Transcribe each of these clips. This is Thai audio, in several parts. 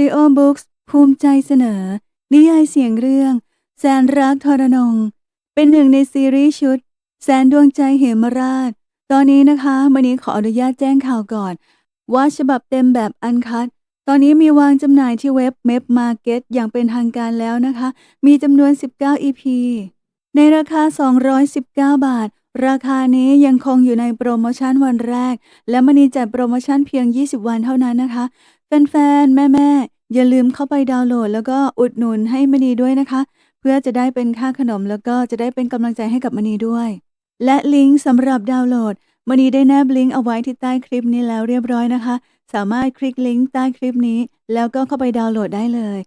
นีมายาออดิโอบุ๊กภูมิใจเสนอ นิยายเสียงเรื่อง แสนรักทรนง เป็นหนึ่งในซีรีส์ชุด แสนดวงใจเหมราช ตอนนี้นะคะวันนี้ขออนุญาตแจ้งข่าวก่อน ว่าฉบับเต็มแบบอันคัด ตอนนี้มีวางจำหน่ายที่เว็บ m e p Market อย่างเป็นทางการแล้วนะคะ มีจำนวน 19 EP ในราคา 219 บาท ราคานี้ยังคงอยู่ในโปรโมชั่นวันแรก และมณีจัดโปรโมชั่นเพียง 20 วันเท่านั้นนะคะ แฟนๆ แม่ๆ อย่าลืมเข้าไปดาวน์โหลด แล้วก็อุดหนุนให้มณีด้วยนะคะ เพื่อจะได้เป็นค่าขนมแล้วก็จะได้เป็นกำลังใจให้กับมณีด้วย และลิงก์สำหรับดาวน์โหลดมณีได้แนบลิงก์เอาไว้ที่ใต้คลิปนี้แล้วเรียบร้อยนะคะ สามารถคลิกลิงก์ใต้คลิปนี้ แล้วก็เข้าไปดาวน์โหลดได้เลย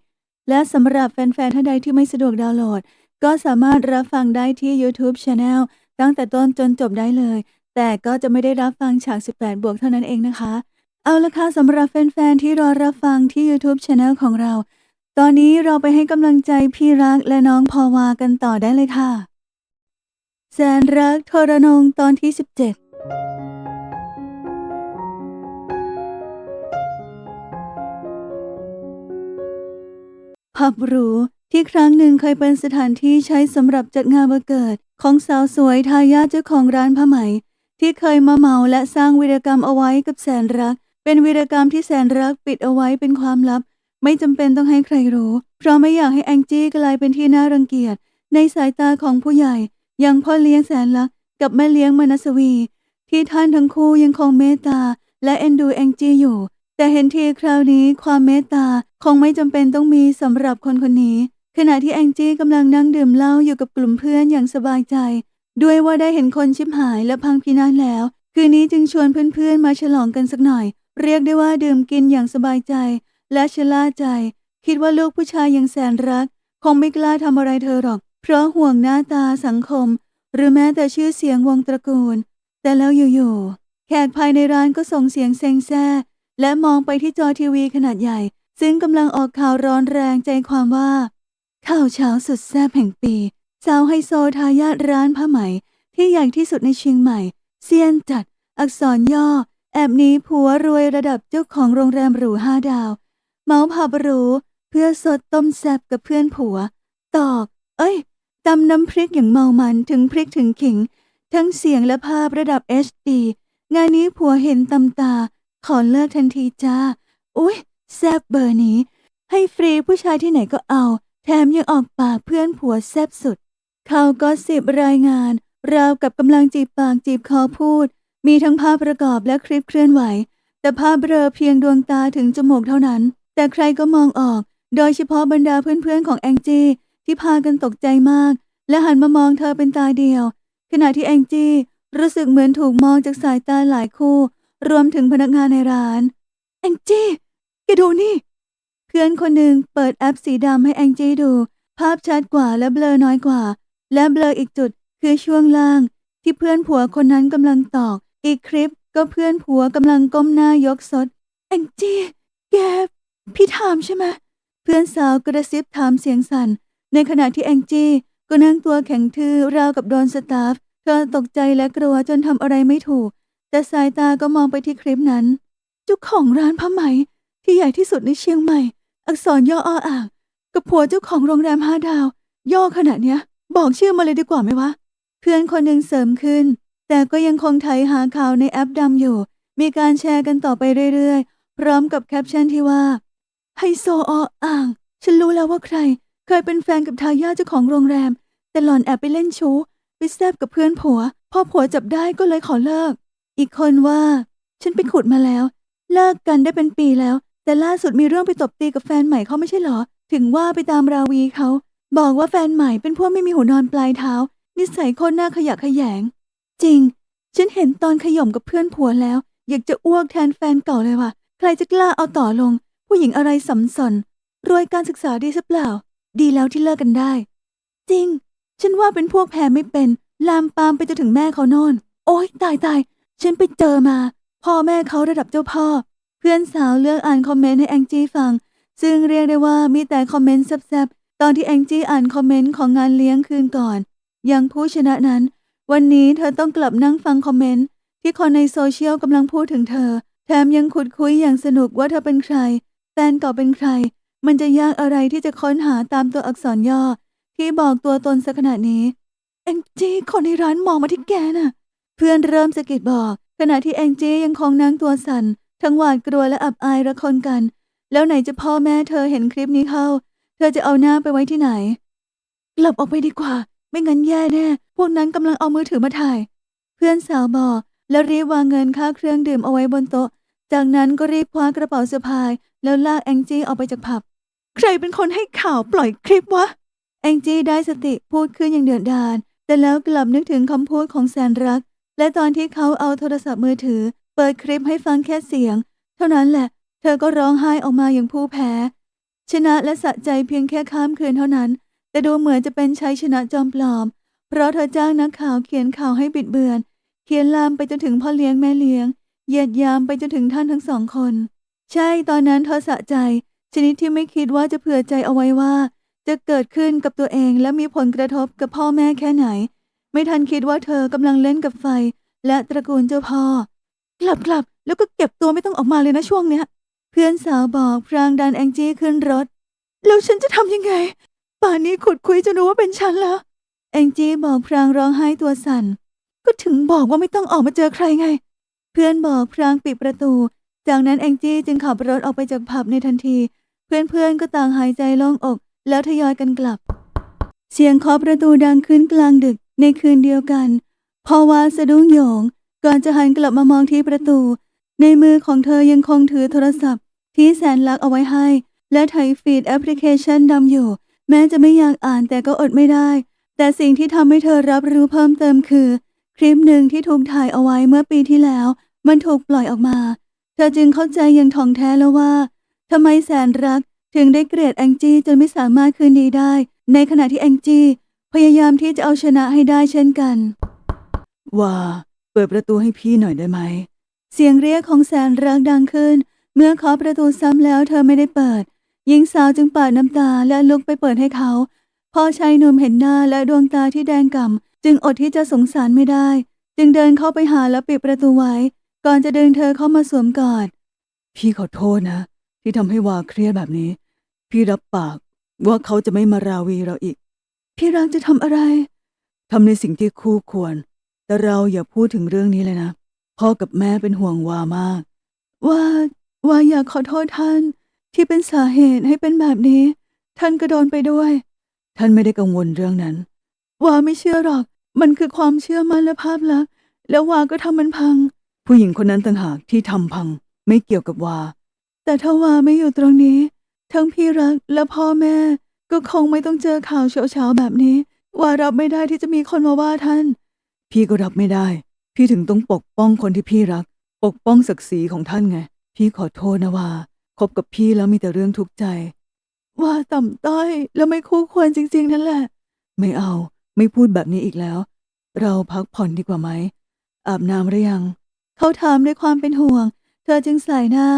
และสำหรับแฟนๆ ท่านใดที่ไม่สะดวกดาวน์โหลด ก็สามารถรับฟังได้ที่ YouTube Channel ตั้งแต่ต้นจนจบได้เลย แต่ก็จะไม่ได้รับฟังฉาก 18 บวกเท่านั้นเองนะคะ เอาละค่ะสำหรับแฟนๆที่รอรับฟังที่ YouTube Channel ของเรา ตอนนี้เราไปให้กำลังใจพี่รักและน้องพอวากันต่อได้เลยค่ะ แสนรักทรนงตอนที่ 17ผับหรูที่ครั้งหนึ่งเคยเป็นสถานที่ใช้สำหรับจัดงานวันเกิด ของสาวสวยทายาทเจ้าของร้านผ้าไหม ที่เคยมาเมาและสร้างวีรกรรมเอาไว้กับแสนรัก เป็นวีรกรรมที่แสนรักปิดเอาไว้เป็นความลับ ไม่จำเป็นต้องให้ใครรู้ เพราะไม่อยากให้แองจี้กลายเป็นที่น่ารังเกียจ ในสายตาของผู้ใหญ่ อย่างพ่อเลี้ยงแสนรักกับแม่เลี้ยงมนัสวี ที่ท่านทั้งคู่ยังคงเมตตา และเอ็นดูแองจี้อยู่ แต่เห็นทีคราวนี้ความเมตตาคงไม่จำเป็นต้องมีสำหรับคนคนนี้ ขณะที่แองจี้กำลังนั่งดื่มเหล้าอยู่กับกลุ่มเพื่อนอย่างสบายใจ ด้วยว่าได้เห็นคนชิบหายและพังพินาศแล้ว คืนนี้จึงชวนเพื่อนๆมาฉลองกันสักหน่อย เรียกได้ว่าดื่มกินอย่างสบายใจ และชะล่าใจ คิดว่าลูกผู้ชายย่างแสนรัก คงไม่กล้าทำอะไรเธอหรอก เพราะห่วงหน้าตาสังคม หรือแม้แต่ชื่อเสียงวงตระกูล แต่แล้วอยู่ๆแขกภายในร้านก็ส่งเสียงเซ็งแซ่ และมองไปที่จอทีวีขนาดใหญ่ ซึ่งกำลังออกข่าวร้อนแรงใจความว่าข่าวเช้าสุดแซ่บแห่งปีสาวไฮโซทายาทร้านผ้าไหมที่ใหญ่ที่สุดในเชียงใหม่เซียนจัด อักษรย่อ แอบหนีผัวรวยระดับเจ้าของโรงแรมหรูห้าดาว เมาผับหรูเพื่อสดต้มแซบกับเพื่อนผัว ตอก เอ้ยตำน้ำพริกอย่างเมามันถึงพริกถึงขิง ทั้งเสียงและภาพระดับ HD งานนี้ผัวเห็นตำตา ขอเลิกทันทีจ้า อุ๊ย แซบเบอร์นี้ ให้ฟรีผู้ชายที่ไหนก็เอา แถมยังออกปากเพื่อนผัวแซบสุด เขาก็สิบรายงาน ราวกับกำลังจีบปากจีบคอพูด มีทั้งภาพประกอบและคลิปเคลื่อนไหว แต่ภาพเบลอเพียงดวงตาถึงจมูกเท่านั้น แต่ใครก็มองออก โดยเฉพาะบรรดาเพื่อนๆของแองจี้ที่พากันตกใจมาก และหันมามองเธอเป็นตาเดียว ขณะที่แองจี้รู้สึกเหมือนถูกมองจากสายตาหลายคู่ รวมถึงพนักงานในร้าน แองจี้แกดูนี่ เพื่อนคนหนึ่งเปิดแอปสีดำให้แองจี้ดู ภาพชัดกว่าและเบลอน้อยกว่า และเบลออีกจุดคือช่วงล่าง ที่เพื่อนผัวคนนั้นกำลังตอก อีกคลิปก็เพื่อนผัวกำลังก้มหน้ายกสด แองจี้แกพี่ถามใช่ไหมเพื่อนสาวกระซิบถามเสียงสั่น ในขณะที่แองจี้ก็นั่งตัวแข็งทื่อราวกับโดนสตาฟ เธอตกใจและกลัวจนทำอะไรไม่ถูก แต่สายตาก็มองไปที่คลิปนั้นเจ้าของร้านผ้าไหม ที่ใหญ่ที่สุดในเชียงใหม่ อักษรย่อออ่างกับผัวเจ้าของโรงแรมห้าดาว ย่อขนาดเนี้ย บอกชื่อมาเลยดีกว่าไหมวะ เพื่อนคนหนึ่งเสริมขึ้น แต่ก็ยังคงไถหาข่าวในแอปดำอยู่ มีการแชร์กันต่อไปเรื่อยๆ พร้อมกับแคปชั่นที่ว่าไฮโซออ่าง ฉันรู้แล้วว่าใคร เคยเป็นแฟนกับทายาทเจ้าของโรงแรม แต่หล่อนแอบไปเล่นชู้ไปแซบกับเพื่อนผัว พอผัวจับได้ก็เลยขอเลิก อีกคนว่า ฉันไปขุดมาแล้ว เลิกกันได้เป็นปีแล้ว แต่ล่าสุดมีเรื่องไปตบตีกับแฟนใหม่เขาไม่ใช่หรอ ถึงว่าไปตามราวีเขา บอกว่าแฟนใหม่เป็นพวกไม่มีหัวนอนปลายเท้า นิสัยโคนหน้าขยะขยง จริง ฉันเห็นตอนขย่มกับเพื่อนผัวแล้ว อยากจะอ้วกแทนแฟนเก่าเลยว่ะ ใครจะกล้าเอาต่อลง ผู้หญิงอะไรสำสนรวยการศึกษาดีสัเปล่า ดีแล้วที่เลิกกันได้ จริง ฉันว่าเป็นพวกแพ้ไม่เป็น ลามปามไปจนถึงแม่เขาโน่น โอ๊ยตายตายฉันไปเจอมา พ่อแม่เขาระดับเจ้าพ่อ เพื่อนสาวเลือกอ่านคอมเมนต์ให้แองจี้ฟัง ซึ่งเรียกได้ว่ามีแต่คอมเมนต์แซ่บๆตอนที่แองจี้อ่านคอมเมนต์ของงานเลี้ยงคืนก่อน อย่างผู้ชนะนั้น วันนี้เธอต้องกลับนั่งฟังคอมเมนต์ที่คนในโซเชียลกำลังพูดถึงเธอ แถมยังขุดคุยอย่างสนุกว่าเธอเป็นใคร แฟนเก่าเป็นใคร มันจะยากอะไรที่จะค้นหาตามตัวอักษรย่อ ที่บอกตัวตนสักขนาดนี้ แองจี้คนในร้านมองมาที่แกน่ะ เพื่อนเริ่มสะกิดบอก ขณะที่แองจี้ยังคงนั่งตัวสั่นทั้งหวาดกลัวและอับอายระคนกัน แล้วไหนจะพ่อแม่เธอเห็นคลิปนี้เข้า เธอจะเอาหน้าไปไว้ที่ไหน กลับออกไปดีกว่า ไม่งั้นแย่แน่ พวกนั้นกำลังเอามือถือมาถ่าย เพื่อนสาวบอก แล้วรีบวางเงินค่าเครื่องดื่มเอาไว้บนโต๊ะ จากนั้นก็รีบคว้ากระเป๋าสะพาย แล้วลากแองจี้ออกไปจากผับ ใครเป็นคนให้ข่าวปล่อยคลิปวะ แองจี้ได้สติพูดขึ้นอย่างเดือดดาล แต่แล้วกลับนึกถึงคำพูดของแสนรัก และตอนที่เขาเอาโทรศัพท์มือถือ เปิดคลิปให้ฟังแค่เสียง เท่านั้นแหละ เธอก็ร้องไห้ออกมาอย่างผู้แพ้ ชนะและสะใจเพียงแค่ข้ามคืนเท่านั้น แต่ดูเหมือนจะเป็นชัยชนะจอมปลอม เพราะเธอจ้างนักข่าวเขียนข่าวให้บิดเบือน เขียนลามไปจนถึงพ่อเลี้ยงแม่เลี้ยง เหยียดยามไปจนถึงท่านทั้งสองคน ใช่ตอนนั้นเธอสะใจ ชนิดที่ไม่คิดว่าจะเผื่อใจเอาไว้ว่า จะเกิดขึ้นกับตัวเองและมีผลกระทบกับพ่อแม่แค่ไหน ไม่ทันคิดว่าเธอกำลังเล่นกับไฟ และตระกูลเจ้าพ่อกลับกลับแล้วก็เก็บตัวไม่ต้องออกมาเลยนะช่วงเนี้ย เพื่อนสาวบอกพรางดันแองจี้ขึ้นรถ แล้วฉันจะทำยังไง ป่านนี้ขุดคุยจะรู้ว่าเป็นฉันแล้ว แองจี้บอกพรางร้องไห้ตัวสั่น ก็ถึงบอกว่าไม่ต้องออกมาเจอใครไง เพื่อนบอกพรางปิดประตู จากนั้นแองจี้จึงขับรถออกไปจากผับในทันที เพื่อนๆก็ต่างหายใจโล่งอก แล้วทยอยกันกลับ เสียงเคาะประตูดังขึ้นกลางดึกในคืนเดียวกัน พอวาสะดุ้งโยง ก่อนจะหันกลับมามองที่ประตู ในมือของเธอยังคงถือโทรศัพท์ ที่แสนลักเอาไว้ให้ และไถฟีดแอปพลิเคชันดำอยู่ แม้จะไม่อยากอ่านแต่ก็อดไม่ได้ แต่สิ่งที่ทำให้เธอรับรู้เพิ่มเติมคือ คลิปหนึ่งที่ถูกถ่ายเอาไว้เมื่อปีที่แล้ว มันถูกปล่อยออกมา เธอจึงเข้าใจอย่างถ่องแท้แล้วว่าทำไมแสนรักถึงได้เกลียดแองจี้จนไม่สามารถคืนดีได้ ในขณะที่แองจี้พยายามที่จะเอาชนะให้ได้เช่นกัน ว่า เปิดประตูให้พี่หน่อยได้ไหม เสียงเรียกของแสนรักดังขึ้น เมื่อเคาะประตูซ้ำแล้วเธอไม่ได้เปิด หญิงสาวจึงปาดน้ำตาและลุกไปเปิดให้เขา พอชายหนุ่มเห็นหน้าและดวงตาที่แดงก่ำจึงอดที่จะสงสารไม่ได้ จึงเดินเข้าไปหาและปิดประตูไว้ ก่อนจะดึงเธอเข้ามาสวมกอด พี่ขอโทษนะ ที่ทำให้วาเครียดแบบนี้ พี่รับปากว่าเขาจะไม่มาราวีเราอีก พี่รักจะทำอะไรทำในสิ่งที่คู่ควร แต่เราอย่าพูดถึงเรื่องนี้เลยนะ พ่อกับแม่เป็นห่วงวามาก ว่าว่าอยากขอโทษท่าน ที่เป็นสาเหตุให้เป็นแบบนี้ ท่านก็โดนไปด้วย ท่านไม่ได้กังวลเรื่องนั้น ว่าไม่เชื่อหรอก มันคือความเชื่อมั่นและภาพลักษณ์ แล้ววาก็ทำมันพัง ผู้หญิงคนนั้นต่างหากที่ทำพัง ไม่เกี่ยวกับวา แต่ถ้าวาไม่อยู่ตรงนี้ ทั้งพี่รักและพ่อแม่ ก็คงไม่ต้องเจอข่าวเช้าๆแบบนี้ว่ารับไม่ได้ที่จะมีคนมาว่าท่าน พี่ก็รับไม่ได้ พี่ถึงต้องปกป้องคนที่พี่รัก ปกป้องศักดิ์ศรีของท่านไง พี่ขอโทษนะว่า คบกับพี่แล้วมีแต่เรื่องทุกข์ใจ ว่าต่ำต้อยแล้วไม่คู่ควรจริง ๆ นั่นแหละ ไม่เอาไม่พูดแบบนี้อีกแล้ว เราพักผ่อนดีกว่าไหม อาบน้ำหรือยัง เขาถามด้วยความเป็นห่วง เธอจึงสายหน้า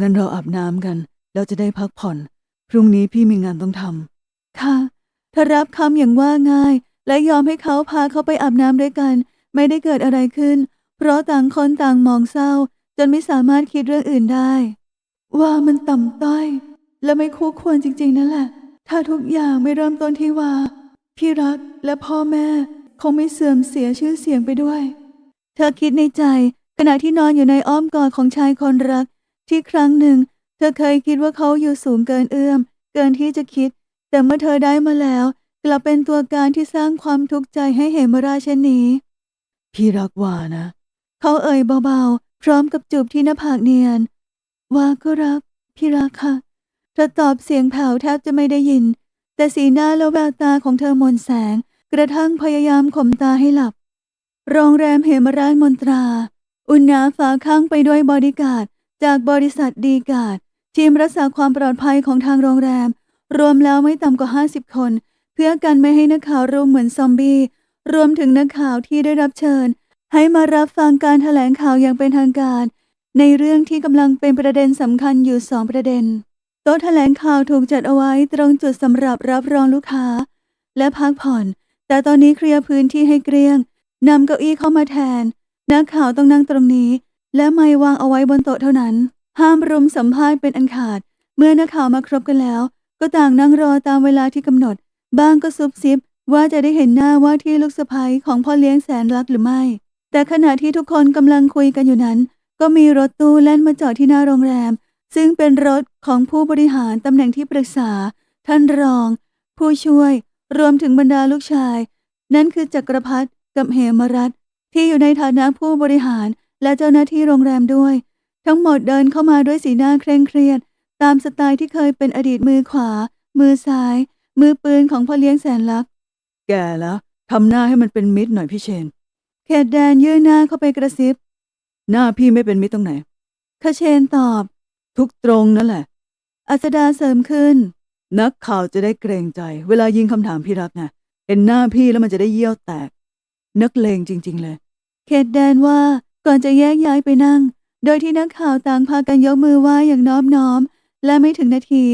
งั้นเราอาบน้ำกันแล้วจะได้พักผ่อน พรุ่งนี้พี่มีงานต้องทำค่ะเธอรับคำอย่างว่าง่าย และยอมให้เขาพาเขาไปอาบน้ำด้วยกัน ไม่ได้เกิดอะไรขึ้น เพราะต่างคนต่างมองเศร้า จนไม่สามารถคิดเรื่องอื่นได้ ว่ามันต่ำต้อย และไม่คู่ควรจริงๆนั่นแหละ ถ้าทุกอย่างไม่เริ่มต้นที่ว่า พี่รักและพ่อแม่คงไม่เสื่อมเสียชื่อเสียงไปด้วย เธอคิดในใจขณะที่นอนอยู่ในอ้อมกอดของชายคนรัก ที่ครั้งหนึ่ง เธอเคยคิดว่าเขาอยู่สูงเกินเอื้อม เกินที่จะคิด แต่เมื่อเธอได้มาแล้ว กลับเป็นตัวการที่สร้างความทุกข์ใจให้เหมราชเช่นนี้พี่รักว่านะ เขาเอ่ยเบาๆ พร้อมกับจูบที่หน้าผากเนียน ว่าก็รักพี่รักค่ะเธอตอบเสียงแผ่วแทบจะไม่ได้ยิน แต่สีหน้าและแววตาของเธอมนแสง กระทั่งพยายามข่มตาให้หลับ โรงแรมเหมราชมนตรา อุณาฝาข้างไปด้วยบอดี้การ์ดจากบริษัทดีการ์ดทีมรักษาความปลอดภัยของทางโรงแรม รวมแล้วไม่ต่ำกว่า 50 คน เพื่อกันไม่ให้นักข่าวรุมเหมือนซอมบี้รวมถึงนักข่าวที่ได้รับเชิญ ให้มารับฟังการแถลงข่าวอย่างเป็นทางการ ในเรื่องที่กำลังเป็นประเด็นสำคัญอยู่สองประเด็น โต๊ะแถลงข่าวถูกจัดเอาไว้ตรงจุดสำหรับรับรองลูกค้า และพักผ่อน แต่ตอนนี้เคลียร์พื้นที่ให้เกลี้ยงนำเก้าอี้เข้ามาแทน นักข่าวต้องนั่งตรงนี้ และไม่วางเอาไว้บนโต๊ะเท่านั้น ห้ามรุมสัมภาษณ์เป็นอันขาด เมื่อนักข่าวมาครบกันแล้ว ก็ต่างนั่งรอตามเวลาที่กำหนด บ้างก็ซุบซิบว่าจะได้เห็นหน้าว่าที่ลูกสะใภ้ของพ่อเลี้ยงแสนรักหรือไม่ แต่ขณะที่ทุกคนกำลังคุยกันอยู่นั้น ก็มีรถตู้แล่นมาจอดที่หน้าโรงแรม ซึ่งเป็นรถของผู้บริหารตำแหน่งที่ปรึกษา ท่านรอง ผู้ช่วย รวมถึงบรรดาลูกชาย นั่นคือจักรพัฒกับเหมรัตน์ที่อยู่ในฐานะผู้บริหารและเจ้าหน้าที่โรงแรมด้วย ทั้งหมดเดินเข้ามาด้วยสีหน้าเคร่งเครียด ตามสไตล์ที่เคยเป็นอดีตมือขวา มือซ้าย มือปืนของพ่อเลี้ยงแสนรักแก่แล้วทำหน้าให้มันเป็นมิตรหน่อยพี่เชน เขตแดนยื่นหน้าเข้าไปกระซิบ หน้าพี่ไม่เป็นมิตรตรงไหนคเชนตอบ ทุกตรงนั่นแหละ อัสดาเสริมขึ้น นักข่าวจะได้เกรงใจ เวลายิงคำถามพี่รักไงเห็นหน้าพี่แล้วมันจะได้เยี่ยวแตก นักเลงจริง ๆ เลย เขตแดนว่าก่อนจะแยกย้ายไปนั่ง โดยที่นักข่าวต่างพากันยกมือไหว้อย่างน้อมน้อม และไม่ถึงนาที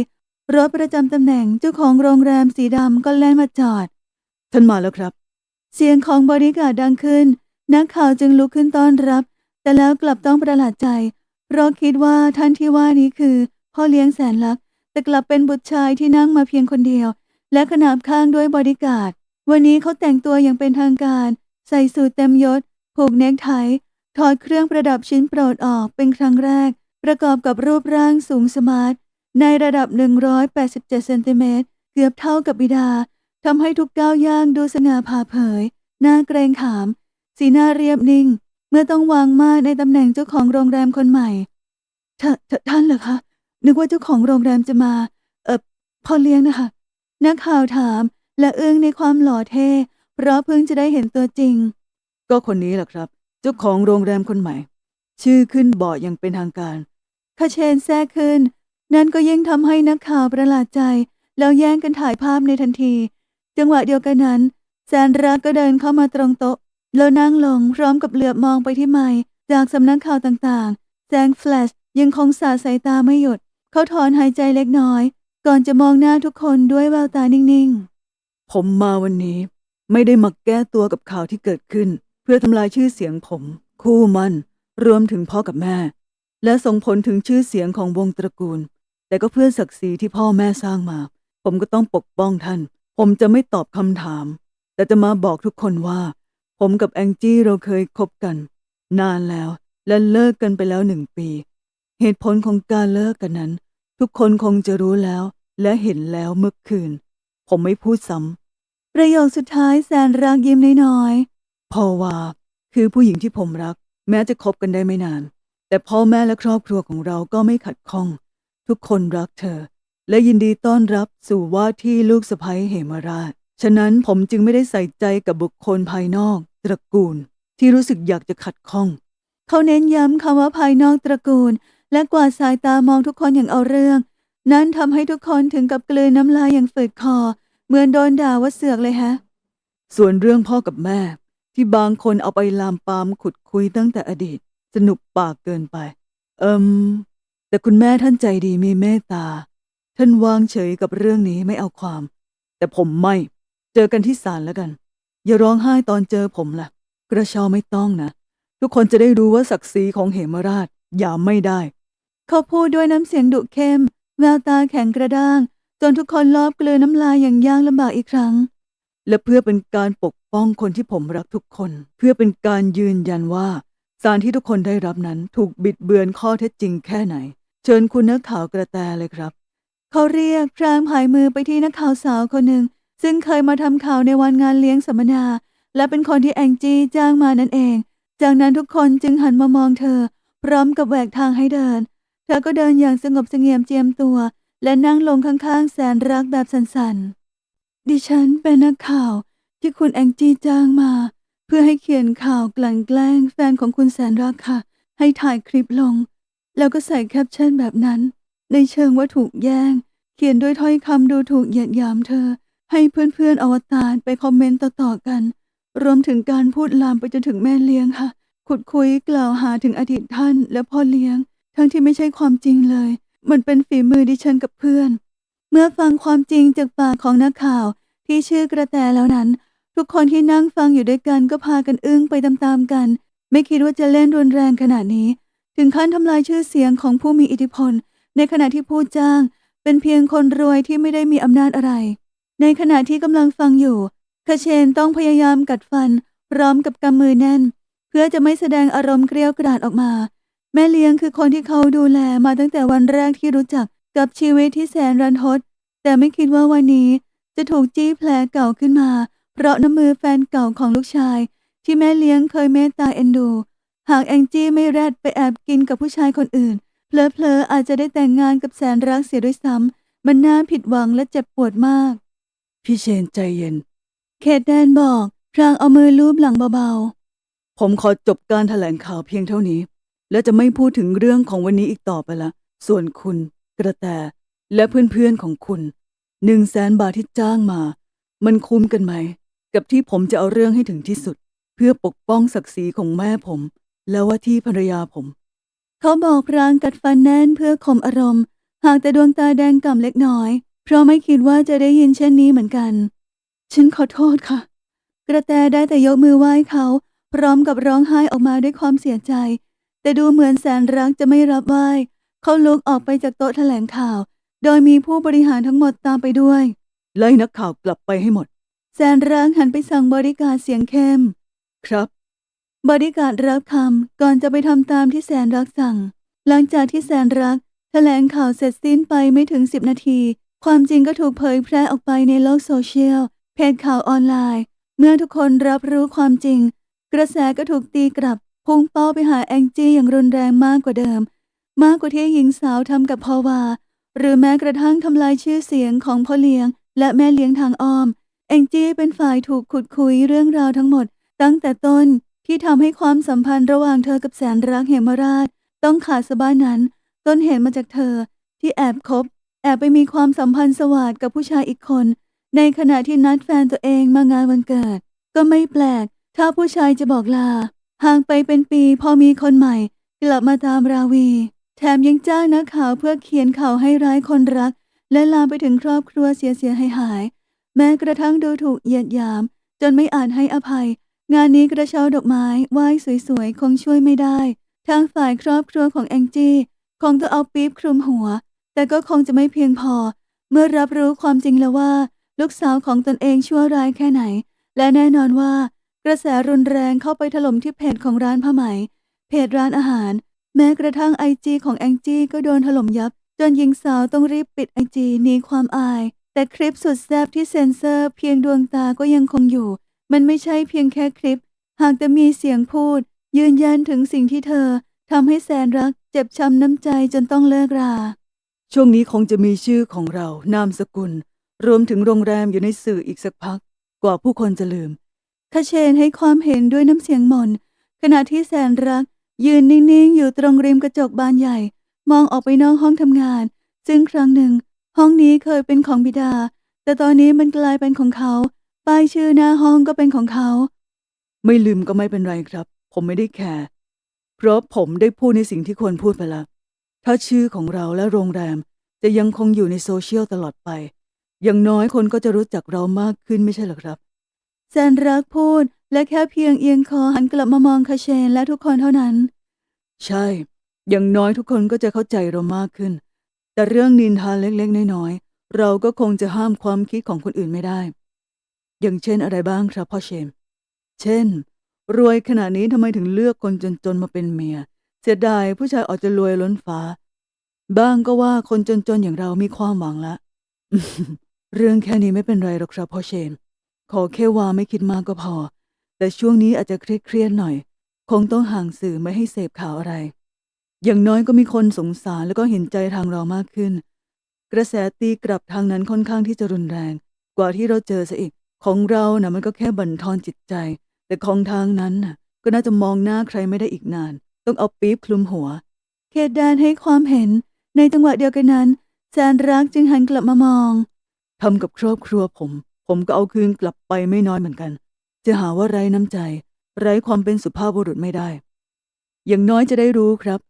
รถประจำตำแหน่งเจ้าของโรงแรมสีดำก็แล่นมาจอด ท่านมาแล้วครับ เสียงของบริการดดังขึ้น นักข่าวจึงลุกขึ้นต้อนรับ แต่แล้วกลับต้องประหลาดใจ เพราะคิดว่าท่านที่ว่านี้คือ พ่อเลี้ยงแสนรัก แต่กลับเป็นบุตรชายที่นั่งมาเพียงคนเดียว และขนาบข้างด้วยบริการดวันนี้เขาแต่งตัวอย่างเป็นทางการ ใส่สูทเต็มยศ ผูกเนคไท ถอดเครื่องประดับชิ้นโปรดออกเป็นครั้งแรก ประกอบกับรูปร่างสูงสมาร์ท ในระดับ 187 เซนติเมตร เกือบเท่ากับบิดาทำให้ทุกก้าวย่างดูสง่าผ่าเผย หน้าเกรงขาม สีหน้าเรียบนิ่ง มื่อต้องวางมาในตำแหน่งเจ้าของโรงแรมคนใหม่ททท่านเหรอคะ นึกว่าเจ้าของโรงแรมจะมา เออพอเลี้ยงนะคะ นักข่าวถามและอึ้งในความหล่อเท่ เพราะเพิ่งจะได้เห็นตัวจริง ก็คนนี้แหละครับ เจ้าของโรงแรมคนใหม่ ชื่อขึ้นบอร์ดอย่างเป็นทางการคาเชนแทรกขึ้น นั่นก็ยิ่งทำให้นักข่าวประหลาดใจ แล้วแย่งกันถ่ายภาพในทันที จังหวะเดียวกันนั้นแสนรักก็เดินเข้ามาตรงโต๊ะ แล้วนั่งลงพร้อมกับเหลือบมองไปที่ไมค์จากสำนักข่าวต่างๆ แสงแฟลชยังคงสาดสายตาไม่หยุด เขาถอนหายใจเล็กน้อย ก่อนจะมองหน้าทุกคนด้วยแววตานิ่งๆ ผมมาวันนี้ ไม่ได้มาแก้ตัวกับข่าวที่เกิดขึ้น เพื่อทำลายชื่อเสียงผม คู่มัน รวมถึงพ่อกับแม่ และส่งผลถึงชื่อเสียงของวงตระกูล แต่ก็เพื่อศักดิ์ศรีที่พ่อแม่สร้างมา ผมก็ต้องปกป้องท่าน ผมจะไม่ตอบคำถาม แต่จะมาบอกทุกคนว่า ผมกับแองจี้เราเคยคบกัน นานแล้วและเลิกกันไปแล้วหนึ่งปี เหตุผลของการเลิกกันนั้น ทุกคนคงจะรู้แล้ว และเห็นแล้วเมื่อคืน ผมไม่พูดซ้ำประโยคสุดท้ายแสนรักยิ้มน้อยๆพอว่าคือผู้หญิงที่ผมรัก แม้จะคบกันได้ไม่นาน แต่พ่อแม่และครอบครัวของเราก็ไม่ขัดข้อง ทุกคนรักเธอ และยินดีต้อนรับสู่ว่าที่ลูกสะใภ้เหมราช ฉะนั้นผมจึงไม่ได้ใส่ใจกับบุคคลภายนอก ตระกูล ที่รู้สึกอยากจะขัดข้อง เขาเน้นย้ำคำว่าภายนอกตระกูล และกวาดสายตามองทุกคนอย่างเอาเรื่อง นั้นทำให้ทุกคนถึงกับกลืนน้ำลายอย่างฝืดคอ เหมือนโดนด่าว่าเสือกเลยฮะ ส่วนเรื่องพ่อกับแม่ ที่บางคนเอาไปลามปามขุดคุยตั้งแต่อดีต สนุกปากเกินไป เอิมแต่คุณแม่ท่านใจดีมีเมตตา ท่านวางเฉยกับเรื่องนี้ไม่เอาความ แต่ผมไม่ เจอกันที่ศาลแล้วกัน อย่าร้องไห้ตอนเจอผมล่ะ กระชาไม่ต้องนะ ทุกคนจะได้รู้ว่าศักดิ์ศรีของเหมราชอย่าไม่ได้ เขาพูดด้วยน้ำเสียงดุเข้ม แววตาแข็งกระด้าง จนทุกคนลอบกลืนน้ำลายอย่างยากลำบากอีกครั้ง และเพื่อเป็นการปกป้องคนที่ผมรักทุกคน เพื่อเป็นการยืนยันว่าสารที่ทุกคนได้รับนั้นถูกบิดเบือนข้อเท็จจริงแค่ไหน เชิญคุณนักข่าวกระแตเลยครับ เขาเรียกพรางผายมือไปที่นักข่าวสาวคนหนึ่ง ซึ่งเคยมาทำข่าวในวันงานเลี้ยงสัมมนา และเป็นคนที่แองจี้จ้างมานั่นเอง จากนั้นทุกคนจึงหันมามองเธอ พร้อมกับแหวกทางให้เดิน เธอก็เดินอย่างสงบเสงี่ยมเจียมตัว และนั่งลงข้างๆ แสนรักแบบสันๆ ดิฉันเป็นนักข่าวที่คุณแองจี้จ้างมา เพื่อให้เขียนข่าวกลั่นแกล้งแฟนของคุณแสนรักค่ะ ให้ถ่ายคลิปลง แล้วก็ใส่แคปชั่นแบบนั้น ในเชิงว่าถูกแย่ง เขียนด้วยถ้อยคำดูถูกเหยียดหยามเธอ ให้เพื่อนๆอวตารไปคอมเมนต์ต่อๆกัน รวมถึงการพูดลามไปจนถึงแม่เลี้ยงค่ะ ขุดคุยกล่าวหาถึงอดีตท่านและพ่อเลี้ยง ทั้งที่ไม่ใช่ความจริงเลย มันเป็นฝีมือดิฉันกับเพื่อน เมื่อฟังความจริงจากปากของนักข่าวที่ชื่อกระแตแล้วนั้น ทุกคนที่นั่งฟังอยู่ด้วยกันก็พากันอึ้งไปตามๆกัน ไม่คิดว่าจะเล่นรุนแรงขนาดนี้ ถึงขั้นทำลายชื่อเสียงของผู้มีอิทธิพล ในขณะที่ผู้จ้าง เป็นเพียงคนรวยที่ไม่ได้มีอำนาจอะไร ในขณะที่กำลังฟังอยู่คาเชนต้องพยายามกัดฟัน พร้อมกับกำมือแน่น เพื่อจะไม่แสดงอารมณ์เกรี้ยวกราดออกมา แม่เลี้ยงคือคนที่เขาดูแลมาตั้งแต่วันแรกที่รู้จักกับชีวิตที่แสนรันทด แต่ไม่คิดว่าวันนี้จะถูกจี้แผลเก่าขึ้นมา เพราะน้ำมือแฟนเก่าของลูกชาย ที่แม่เลี้ยงเคยเมตตาเอ็นดู หากแองจี้ไม่แรดไปแอบกินกับผู้ชายคนอื่นเพลอๆอาจจะได้แต่งงานกับแสนรักเสียด้วยซ้ำมันน่าผิดหวังและเจ็บปวดมาก พี่เชนใจเย็นเคทแดนบอกพรางเอามือลูบหลังเบาๆ ผมขอจบการแถลงข่าวเพียงเท่านี้ และจะไม่พูดถึงเรื่องของวันนี้อีกต่อไปละ ส่วนคุณ กระแตและเพื่อนๆของคุณหนึ่งแสนบาทที่จ้างมา มันคุ้มกันไหม กับที่ผมจะเอาเรื่องให้ถึงที่สุด เพื่อปกป้องศักดิ์ศรีของแม่ผม และว่าที่ภรรยาผม เขาบอกพรางกัดฟันแน่นเพื่อข่มอารมณ์ หากแต่ดวงตาแดงก่ำเล็กน้อย เพราะไม่คิดว่าจะได้ยินเช่นนี้เหมือนกัน ฉันขอโทษค่ะ กระแตได้แต่ยกมือไหว้เขา พร้อมกับร้องไห้ออกมาด้วยความเสียใจ แต่ดูเหมือนแสนรักจะไม่รับไหว้ เขาลุกออกไปจากโต๊ะแถลงข่าว โดยมีผู้บริหารทั้งหมดตามไปด้วย ไล่นักข่าวกลับไปให้หมด แสนรักหันไปสั่งบริการดเสียงเข้ม ครับ บริการดรับคำก่อนจะไปทำตามที่แสนรักสั่ง หลังจากที่แสนรักแถลงข่าวเสร็จสิ้นไปไม่ถึง10นาที ความจริงก็ถูกเผยแพร่ออกไปในโลกโซเชียล เพจข่าวออนไลน์ เมื่อทุกคนรับรู้ความจริง กระแสก็ถูกตีกลับ พุ่งเป้าไปหาแองจี้อย่างรุนแรงมากกว่าเดิม มากกว่าที่หญิงสาวทำกับพอวา หรือแม้กระทั่งทำลายชื่อเสียงของพ่อเลี้ยง และแม่เลี้ยงทางอ้อม แองจี้เป็นฝ่ายถูกขุดคุยเรื่องราวทั้งหมด ตั้งแต่ต้นที่ทำให้ความสัมพันธ์ระหว่างเธอกับแสนรักเหมราช ต้องขาดสะบ้านนั้น ต้นเหตุมาจากเธอที่แอบคบ แอบไปมีความสัมพันธ์สวาดกับผู้ชายอีกคน ในขณะที่นัดแฟนตัวเองมางานวันเกิด ก็ไม่แปลก ถ้าผู้ชายจะบอกลาห่างไปเป็นปีพอมีคนใหม่ กลับมาตามราวี แถมยังจ้างนักข่าวเพื่อเขียนข่าวให้ร้ายคนรัก และลามไปถึงครอบครัวเสียเสียหายหาย แม้กระทั่งดูถูกเหยียดหยาม จนไม่อาจให้อภัย งานนี้กระเช้าดอกไม้ไหว้สวยๆคงช่วยไม่ได้ ทางฝ่ายครอบครัวของแองจี้คงต้องเอาปี๊บคลุมหัว แต่ก็คงจะไม่เพียงพอ เมื่อรับรู้ความจริงแล้วว่า ลูกสาวของตนเองชั่วร้ายแค่ไหน และแน่นอนว่า กระแสรุนแรงเข้าไปถล่มที่เพจของร้านผ้าไหม เพจร้านอาหาร แม้กระทั่งไอจีของแองจี้ก็โดนถล่มยับ จนหญิงสาวต้องรีบปิดไอจีหนีความอาย แต่คลิปสุดแซ่บที่เซ็นเซอร์เพียงดวงตาก็ยังคงอยู่ มันไม่ใช่เพียงแค่คลิป หากแต่มีเสียงพูด ยืนยันถึงสิ่งที่เธอทำให้แสนรัก เจ็บช้ำน้ำใจจนต้องเลิกรา ช่วงนี้คงจะมีชื่อของเรา นามสกุล รวมถึงโรงแรมอยู่ในสื่ออีกสักพัก กว่าผู้คนจะลืมคาเชนให้ความเห็นด้วยน้ำเสียงหม่นขณะที่แสนรัก ยืนนิ่งๆ อยู่ตรงริมกระจกบานใหญ่ มองออกไปนอกห้องทำงาน ซึ่งครั้งหนึ่ง ห้องนี้เคยเป็นของบิดา แต่ตอนนี้มันกลายเป็นของเขา ป้ายชื่อหน้าห้องก็เป็นของเขา ไม่ลืมก็ไม่เป็นไรครับ ผมไม่ได้แคร์เพราะผมได้พูดในสิ่งที่ควรพูดไปแล้ว ถ้าชื่อของเราและโรงแรมจะยังคงอยู่ในโซเชียลตลอดไป อย่างน้อยคนก็จะรู้จักเรามากขึ้นไม่ใช่หรอครับแสนรักพูดและแค่เพียงเอียงคอหันกลับมามองคาเชนและทุกคนเท่านั้น ใช่ อย่างน้อยทุกคนก็จะเข้าใจเรามากขึ้น แต่เรื่องนินทาเล็กๆน้อยๆเราก็คงจะห้ามความคิดของคนอื่นไม่ได้ อย่างเช่นอะไรบ้างครับพ่อเชม เช่น รวยขนาดนี้ทำไมถึงเลือกคนจนๆมาเป็นเมีย เสียดายผู้ชายออกจะรวยล้นฟ้า บ้างก็ว่าคนจนๆอย่างเรามีความหวังละ เรื่องแค่นี้ไม่เป็นไรหรอกครับพ่อเชมขอแค่ว่าไม่คิดมากก็พอ แต่ช่วงนี้อาจจะเครียดๆหน่อย คงต้องห่างสื่อไม่ให้เสพข่าวอะไร อย่างน้อยก็มีคนสงสารแล้วก็เห็นใจทางเรามากขึ้น กระแสตีกลับทางนั้นค่อนข้างที่จะรุนแรง กว่าที่เราเจอซะอีก ของเรานะ่ะมันก็แค่บั่นทอนจิตใจ แต่ของทางนั้นน่ะ ก็น่าจะมองหน้าใครไม่ได้อีกนาน ต้องเอาปี๊บคลุมหัวเคดแดนให้ความเห็นในจังหวะเดียวกันนั้นแสนรักจึงหันกลับมามองทำกับครอบครัวผม ผมก็เอาคืนกลับไปไม่น้อยเหมือนกัน จะหาว่าไร้น้ำใจ ไร้ความเป็นสุภาพบุรุษไม่ได้ อย่างน้อยจะได้รู้ครับ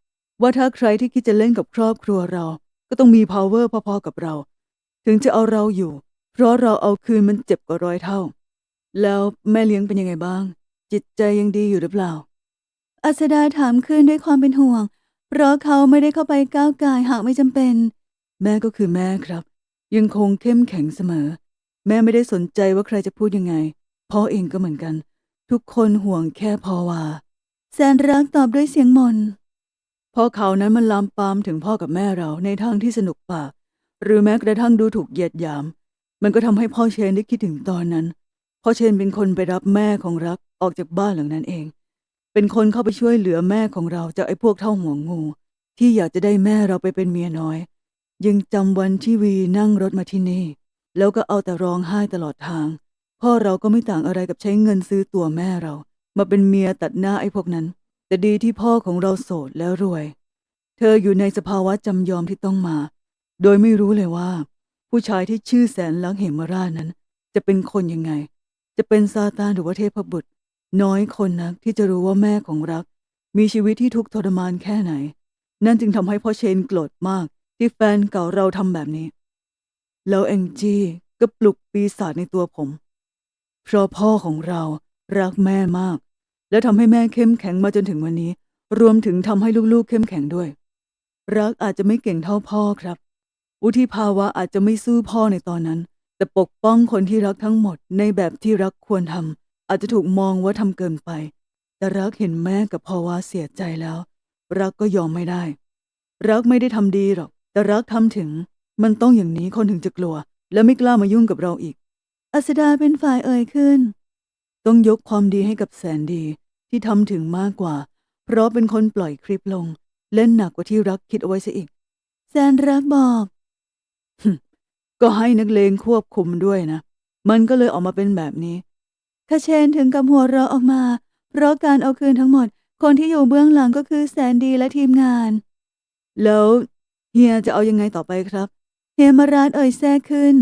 ว่าถ้าใครที่คิดจะเล่นกับครอบครัวเรา ก็ต้องมี power พอๆกับเรา ถึงจะเอาเราอยู่ เพราะเราเอาคืนมันเจ็บกว่าร้อยเท่า แล้วแม่เลี้ยงเป็นยังไงบ้าง จิตใจยังดีอยู่หรือเปล่า อัสดาถามขึ้นด้วยความเป็นห่วง เพราะเขาไม่ได้เข้าไปก้าวกายหากไม่จำเป็น แม่ก็คือแม่ครับ ยังคงเข้มแข็งเสมอ แม่ไม่ได้สนใจว่าใครจะพูดยังไง พ่อเองก็เหมือนกัน ทุกคนห่วงแค่พอว่า แสนรักตอบด้วยเสียงมนพ่อเขานั้นมันลามปามถึงพ่อกับแม่เราในทางที่สนุกปาก หรือแม้กระทั่งดูถูกเหยียดหยาม มันก็ทำให้พ่อเชนได้คิดถึงตอนนั้น พ่อเชนเป็นคนไปรับแม่ของรักออกจากบ้านหลังนั้นเอง เป็นคนเข้าไปช่วยเหลือแม่ของเราจากไอ้พวกเท่าหัวงู ที่อยากจะได้แม่เราไปเป็นเมียน้อย ยังจำวันที่วีนั่งรถมาที่นี่ แล้วก็เอาแต่ร้องไห้ตลอดทาง พ่อเราก็ไม่ต่างอะไรกับใช้เงินซื้อตัวแม่เรา มาเป็นเมียตัดหน้าไอ้พวกนั้น แต่ดีที่พ่อของเราโสดแล้วรวย เธออยู่ในสภาวะจำยอมที่ต้องมา โดยไม่รู้เลยว่า ผู้ชายที่ชื่อแสนลักษณ์เหมราชนั้น จะเป็นคนยังไง จะเป็นซาตานหรือว่าเทพบุตร น้อยคนนักที่จะรู้ว่าแม่ของรัก มีชีวิตที่ทุกข์ทรมานแค่ไหน นั่นจึงทำให้พ่อเชนโกรธมากที่แฟนเก่าเราทำแบบนี้ แล้วแองจี้ก็ปลุกปีศาจในตัวผม เพราะพ่อของเรารักแม่มาก และทำให้แม่เข้มแข็งมาจนถึงวันนี้ รวมถึงทำให้ลูกๆเข้มแข็งด้วย รักอาจจะไม่เก่งเท่าพ่อครับ วุฒิภาวะอาจจะไม่สู้พ่อในตอนนั้น แต่ปกป้องคนที่รักทั้งหมดในแบบที่รักควรทำ อาจจะถูกมองว่าทำเกินไป แต่รักเห็นแม่กับพ่อว่าเสียใจแล้ว รักก็ยอมไม่ได้ รักไม่ได้ทำดีหรอก แต่รักทำถึง มันต้องอย่างนี้คนถึงจะกลัว และไม่กล้ามายุ่งกับเราอีก อัสดาเป็นฝ่ายเอ่ยขึ้น ต้องยกความดีให้กับแสนดีที่ทำถึงมากกว่า เพราะเป็นคนปล่อยคลิปลง เล่นหนักกว่าที่รักคิดเอาไว้ซะอีก แสนรักบอกก็ให้นักเลงควบคุมด้วยนะ มันก็เลยออกมาเป็นแบบนี้ คาเชนถึงกับหัวเราะออกมา เพราะการเอาคืนทั้งหมด คนที่อยู่เบื้องหลังก็คือแสนดีและทีมงาน แล้วเฮียจะเอายังไงต่อไปครับ เฮียมาราชเอ่ยแทรกขึ้น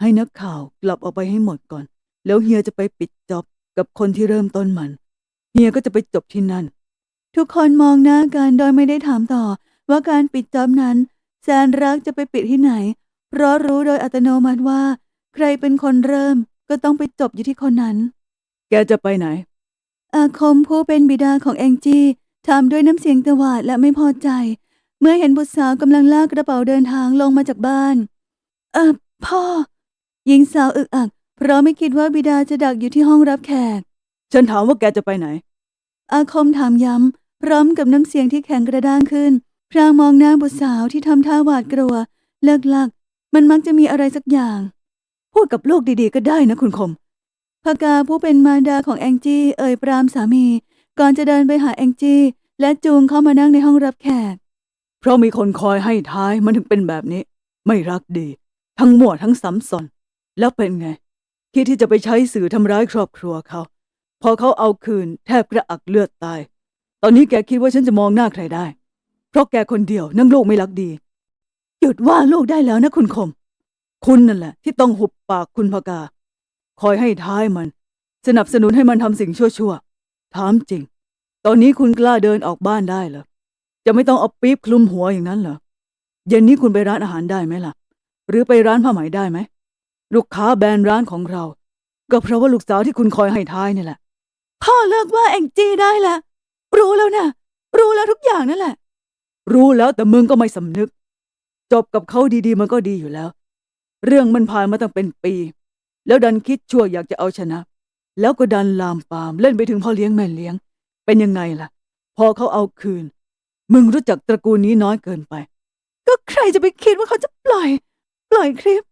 ให้นักข่าวกลับออกไปให้หมดก่อน แล้วเฮียจะไปปิดจ็อบกับคนที่เริ่มต้นมัน เฮียก็จะไปจบที่นั่น ทุกคนมองหน้ากันโดยไม่ได้ถามต่อ ว่าการปิดจ็อบนั้นแสนรักจะไปปิดที่ไหน เพราะรู้โดยอัตโนมัติว่า ใครเป็นคนเริ่มก็ต้องไปจบอยู่ที่คนนั้น แกจะไปไหน อาคมผู้เป็นบิดาของแองจี้ถามด้วยน้ำเสียงตวาดและไม่พอใจ เมื่อเห็นบุตรสาวกำลังลากกระเป๋าเดินทางลงมาจากบ้าน เออพ่อ หญิงสาวอึกอัก เพราะไม่คิดว่าบิดาจะดักอยู่ที่ห้องรับแขก ฉันถามว่าแกจะไปไหน อาคมถามย้ำ พร้อมกับน้ำเสียงที่แข็งกระด้างขึ้น พรางมองหน้าบุตรสาวที่ทำท่าหวาดกลัว เลิกลัก มันมักจะมีอะไรสักอย่าง พูดกับลูกดีๆ ก็ได้นะคุณคม พากาผู้เป็นมารดาของแองจี้เอ่ยปรามสามี ก่อนจะเดินไปหาแองจี้ และจูงเข้ามานั่งในห้องรับแขก เพราะมีคนคอยให้ท้ายมันถึงเป็นแบบนี้ ไม่รักดี ทั้งหมวดทั้งซ้ำซ้อนแล้วเป็นไง คิดที่จะไปใช้สื่อทำร้ายครอบครัวเขา พอเขาเอาคืนแทบกระอักเลือดตาย ตอนนี้แกคิดว่าฉันจะมองหน้าใครได้ เพราะแกคนเดียวนั่งลูกไม่รักดี หยุดว่าลูกได้แล้วนะคุณคม คุณนั่นแหละ ที่ต้องหุบปากคุณพกา คอยให้ท้ายมัน สนับสนุนให้มันทำสิ่งชั่วๆถามจริง ตอนนี้คุณกล้าเดินออกบ้านได้เหรอจะไม่ต้องเอาปี๊บคลุมหัวอย่างนั้นเหรอเย็นนี้คุณไปร้านอาหารได้ไหมล่ะ หรือไปร้านผ้าไหมได้ไหมลูกค้าแบรนด์ร้านของเรา ก็เพราะว่าลูกสาวที่คุณคอยให้ท้ายนี่แหละพ่อเลิกว่าแองจี้ได้ละรู้แล้วนะรู้แล้วทุกอย่างนั่นแหละ รู้แล้วแต่มึงก็ไม่สำนึก จบกับเขาดีๆ มันก็ดีอยู่แล้ว เรื่องมันผ่านมาตั้งเป็นปี แล้วดันคิดชั่วอยากจะเอาชนะ แล้วก็ดันลามปามเล่นไปถึงพ่อเลี้ยงแม่เลี้ยง เป็นยังไงล่ะ พอเขาเอาคืน มึงรู้จักตระกูลนี้น้อยเกินไป ก็ใครจะไปคิดว่าเขาจะปล่อย ปล่อยคลิป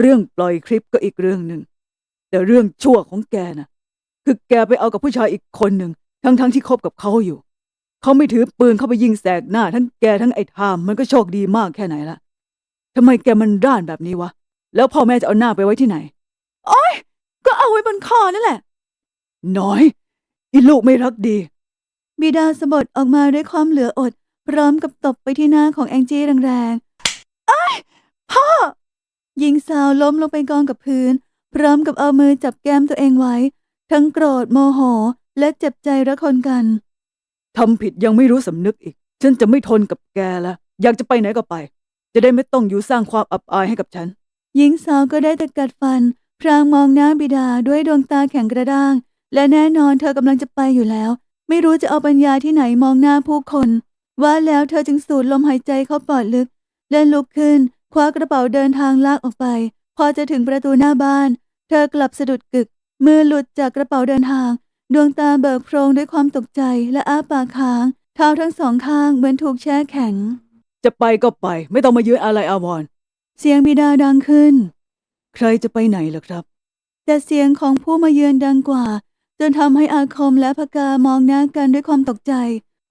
เรื่องปล่อยคลิปก็อีกเรื่องหนึ่งแต่เรื่องชั่วของแกน่ะ คือแกไปเอากับผู้ชายอีกคนหนึ่งทั้งๆที่คบกับเขาอยู่ เขาไม่ถือปืนเข้าไปยิงแสกหน้า ทั้งแกทั้งไอ้ทามมันก็โชคดีมากแค่ไหนละทำไมแกมันด้านแบบนี้วะ แล้วพ่อแม่จะเอาหน้าไปไว้ที่ไหน ก็เอาไว้บนคอนั่นแหละ น้อย อีลูกไม่รักดี บิดาสะบดออกมาด้วยความเหลืออด พร้อมกับตบไปที่หน้าของแองจี้แรงๆไอ้ายพ่อ หญิงสาวล้มลงไปกองกับพื้น พร้อมกับเอามือจับแก้มตัวเองไว้ ทั้งโกรธโมโห และเจ็บใจระคนกัน ทำผิดยังไม่รู้สำนึกอีก ฉันจะไม่ทนกับแกแล้วอยากจะไปไหนก็ไป จะได้ไม่ต้องอยู่สร้างความอับอายให้กับฉัน หญิงสาวก็ได้แต่กัดฟัน พรางมองหน้าบิดาด้วยดวงตาแข็งกระด้าง และแน่นอนเธอกำลังจะไปอยู่แล้ว ไม่รู้จะเอาปัญญาที่ไหนมองหน้าผู้คน ว่าแล้วเธอจึงสูดลมหายใจเข้าปอดลึกและลุกขึ้น คว้ากระเป๋าเดินทางลากออกไป พอจะถึงประตูหน้าบ้าน เธอกลับสะดุดกึก มือหลุดจากกระเป๋าเดินทาง ดวงตาเบิกโพรงด้วยความตกใจและอ้าปากค้าง เท้าทั้งสองข้างเหมือนถูกแช่แข็ง จะไปก็ไป ไม่ต้องมายืนอะไรอาวรณ์เสียงบิดาดังขึ้น ใครจะไปไหนล่ะครับ แต่เสียงของผู้มาเยือนดังกว่า จนทำให้อาคมและพกามองหน้ากันด้วยความตกใจ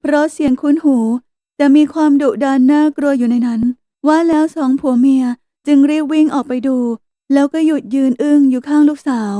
เพราะเสียงคุ้นหู แต่มีความดุดันน่ากลัวอยู่ในนั้น ว่าแล้วสองผัวเมียจึงรีบวิ่งออกไปดู แล้วก็หยุดยืนอึ้งอยู่ข้างลูกสาว